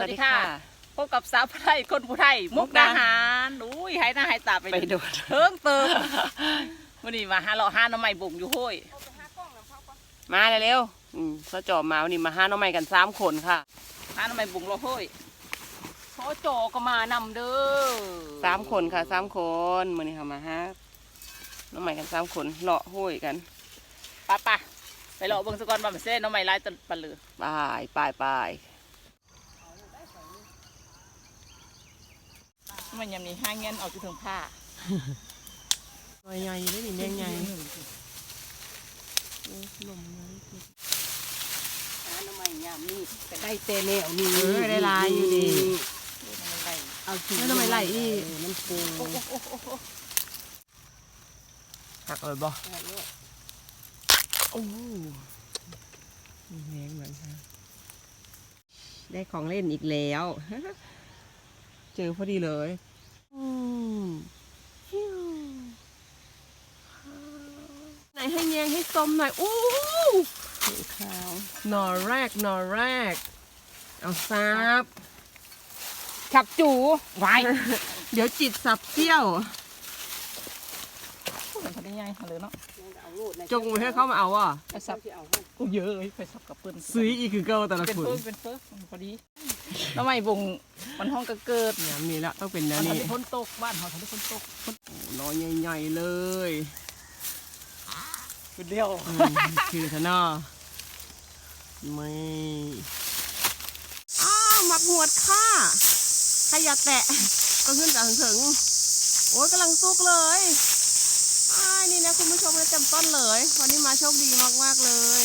วัสดีค่ะ พบกับสาวไทยคนผู้ไทย มุกดาหารอุ้ยหายหน้าหายตาไปไปดูเทิงเติมวันนี้มาหาเราะหาหน้ำใหม่บุ่งอยู่ห้วยมาเร็วๆอืมสจอบมาวันนี้มาหาน้องใหม่กันสามคนค่ะหาหน้ำใหม่บุ่งเราห้วยโซโจก็มานำเด้อสามคนค่ะสามคนมื่อนี้ค่ะมาหาน้องใหม่กันสามคนเลาะห้วยกันป้าป้าไปเลาะเบิ่งสกอนบามาเซ่น้ำใหม่ลายตันปลาเลือปายปายปาย มันยำนี้ห้างเงินออกจากถึงผ้าหน่อยใหญ่ได้ดิแมงใหญ่ลมหาหน้ำใหม่ยามนี่ก็ได้เตแนวนี่เออได้ลายอยู่ดีเอาสิแล้วทำไมไหลอีกน้ำปูหักเลยบ่โอ้มีแมงเหมือนกันได้ของเล่นอีกแล้ว เจอพอดีเลยอืมฮิวไหนให้แยงให้ส้มหน่อยอู้ข้าวหน่อแรกหน่อแรก เอาซับขับจูไว้ เดี๋ยวจิตสับเซี่ยว เป็นคนได้ง่ายมาเลยเนาะจงให้เขามาเอาอะไปสับกูเยอะเลยไปสับกับปืนซื้ออีกคือเกิลแต่ละคนเป็นคนเฟิร์เป็นเฟิร์พอดีแล้วไม่บงมันห้องก็เกิดเนี่ยมีแล้วต้องเป็นแนวมันนี้ทำให้พ้นตกบ้านเขาทำให้พ้นตกน่อใหญ่ๆเลยคือเดียวอืมคือทนอไม่อ้าวมักหวดค่ะใครอย่าแตะก็ขึ้นจากถึงๆโอ้ยกำลังซุกเลย อ้ายนี่นะคุณผู้ชมนะเต็มต้นเลย วันนี้มาโชคดีมากๆเลย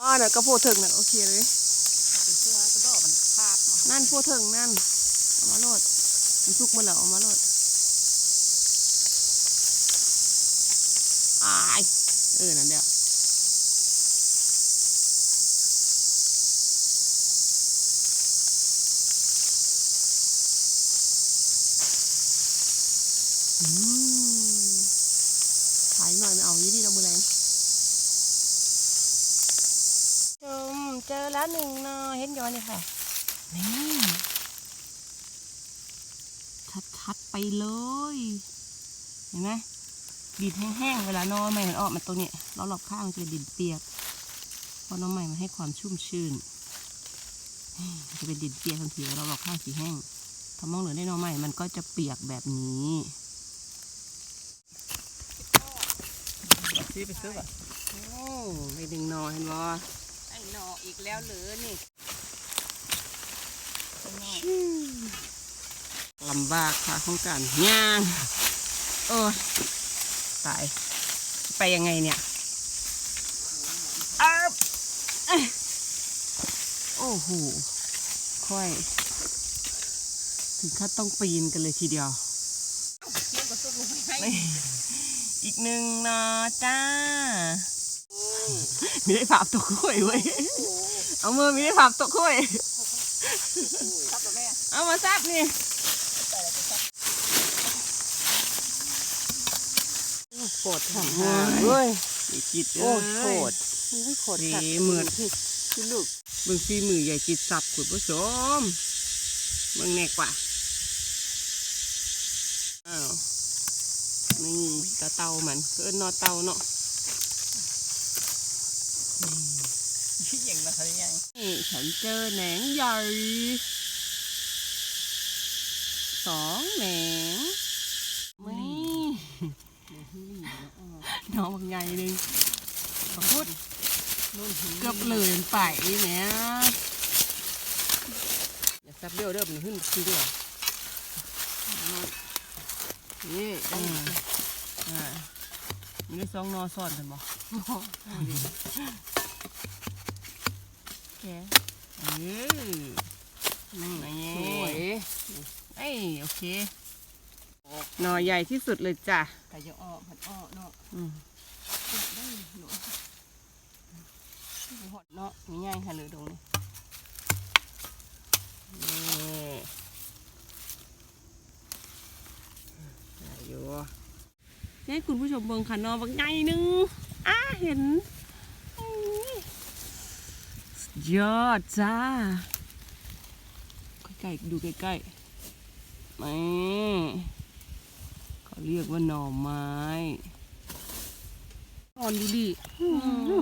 อ๋อเนี่ยก็พูดถึงนะโอเคเลยเสื้อกระดอกมันพาดมานั่นพูดถึงนั่นเอามาโลดมันซุกมาแล้วเอามาโลดอายเออนั่นเดียวอืมขาย หน่อยไม่เอายี่ดีเรามือแรงชมเจอแล้วหนึ่งนอเห็นย้อนเลยค่ะ นี่ชัดๆไปเลย เห็นไหมดินแห้งๆ เวลานอใหม่มันออกมาตรงนี้เรารอบข้างจะดินเปียกเพราะน้องใหม่มันให้ความชุ่มชื้นจะเป็นดินเปียกทันทีแล้วเรารอบข้างสีแห้งถ้ามองเหลือได้น้องใหม่มันก็จะเปียกแบบนี้ ซื้อไปซื้อป่ะโอ้ไปดึงหนอเห็นบ่ไอ้หนออีกแล้วเหรือนี่ลำบากค่ะของการย่างโอ้ยตายไปยังไงเนี่ยอับเอ้ยโอ้โหค่อย ถึงขั้นต้องปีนกันเลยทีเดียวเกี่ยวกับซุกลงไปให้นี่ อีกหนึ่งเนาะจ้ามีได้ภาพตกคุ้ยเว้ยเอามือมีได้ภาพตกคุ้ยครับกับแม่เอามาซับนี่โคตรทเฮ้ยอย่าจิตโอ้เอ้ยยโคตรอุ้ยโคตรดีขัดเหมือนที่ลูกเบิ่งฝีมือใหญ่จิตสับคุณผู้ชมเบิ่งแน่กว่าอ้าวนี่ ตาเตามันเอิ้นนอเตาเนาะที่อย่างนะทำยังนี่ฉันเจอแหนงใหญ่สองแหนงนี่น้องบางใหญ่หนึ่งขอพูดเกือบเลยไปเนี่ยอย่าซับเดียวเด้อมันขึ้นคือเดียวนี่ อ่าอ่ามีได้สองนอซ้อนกันบ่แกเออนั่งไงสวยเอ้ยโอเคหน่อใหญ่ที่สุดเลยจ้ะกะจะอ้อผัดอ้อเนาะอืมได้หนูหดเนาะมีง่ายค่ะเลยตรงนี้นี่ได้อยู่ ให้คุณผู้ชมเบิ่งค่ะหนอบางใหญ่หนึงอ้าเห็นอื้อสุดยอดจ้าล้ๆดูใกล้ๆไม่เขาเรียกว่าหน่อไม้อ่อนดีดี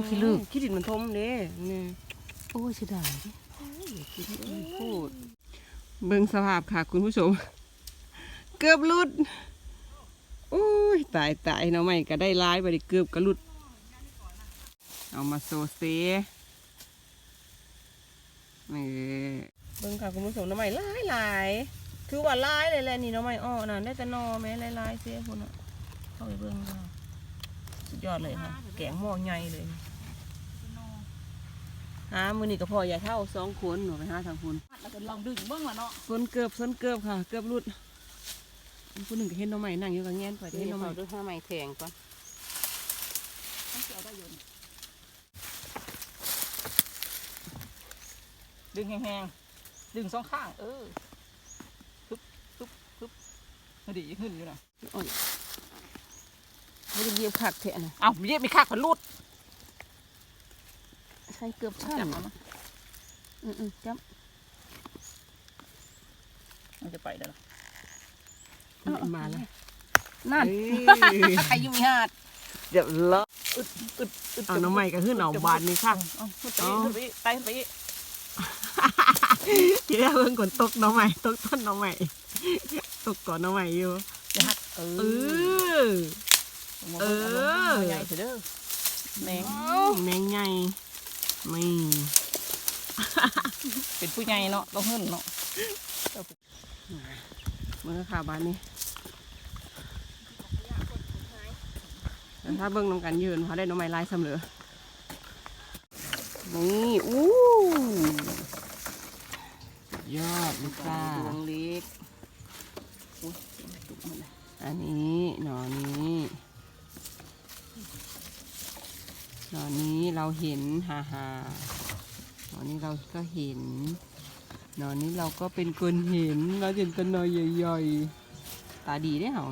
ขี้ลึกขี้ดินมันทมเด้นี่โอ้ยเสียดายดิพูด เบิ่งสภาพค่ะคุณผู้ชม เกือบหลุด โอ้ยตายตายเนาะไม่ก็ได้ร้ายไปดิเกือบกระลุด เอามาโซเซนี่เบิ่งค่ะคุณผู้ชมหน้ำใหม่หลายหลายคือว่าหลายเลยแหละนี่หน้ำใหม่อ้อน่ะได้แต่หนอแม่หลายๆเสียคนอะเข้าไปเบิ่งค่ะสุดยอดเลยค่ะ แกงหม้อใหญ่เลยหามือนี่ก็พออย่าเท่าสองคนหนูไปหาทางคุณแล้วก็ลองดึงเบ้างละเนาะส้นเกือบส้นเกือบค่ะ เกือบหลุด ผู้หนึ่งก็เห็นหน้องใหม่นั่งอยู่กับแงนไปเดี๋เห็นยวหน้องใหเขาม่ด้วยห้าไม้แทงก่อนดึงแห้งๆ ดึงสองข้าง เออปึ๊บปึ๊บปึ๊บไม่ดีขึ้นอยู่นะโอ้ยไม่ได้เหยียบขักเถอะนะเอ้าเย็บมีข้างขนลุดใส่เกือบช่จับเอามาำอืมอืมจับมันจะไปได้หรออื มมาแล้วนั่นเอ้ยใครยุ่งยากเดี๋ยวเลาะอึดอึดอึดเอาน้องใหม่ก็ขึ้นเอาบานนี่ค่ะเอาขึ้นไปอีกขึ้นไปอีกไต่ขึ้นไปอีกทีแรกเพิ่งกดตกน้องใหม่ตกต้นน้องใหม่ตกก่อนน้องใหม่อยู่จะหักเอเอออเออใหญ่เถอะเด้อแมงแมงไงไม่เป็นผู้ใหญ่เนาะต้องหึ่นเนาะ เมื่อค่ะบ้านนี้แต่ถ้าเบิ้งน้ำกันยืนเขาได้น้องใหม่ลายเสมอนี่อู้ยอดลูกจ้าดวงเล็กอันนี้หนอนี้หนอนี้เราเห็นฮ่าฮ่าหนอนี้เราก็เห็น นอนนี้เราก็เป็นคนเห็นเราเห็นตัวนอใหญ่ๆตาดีได้เหรอ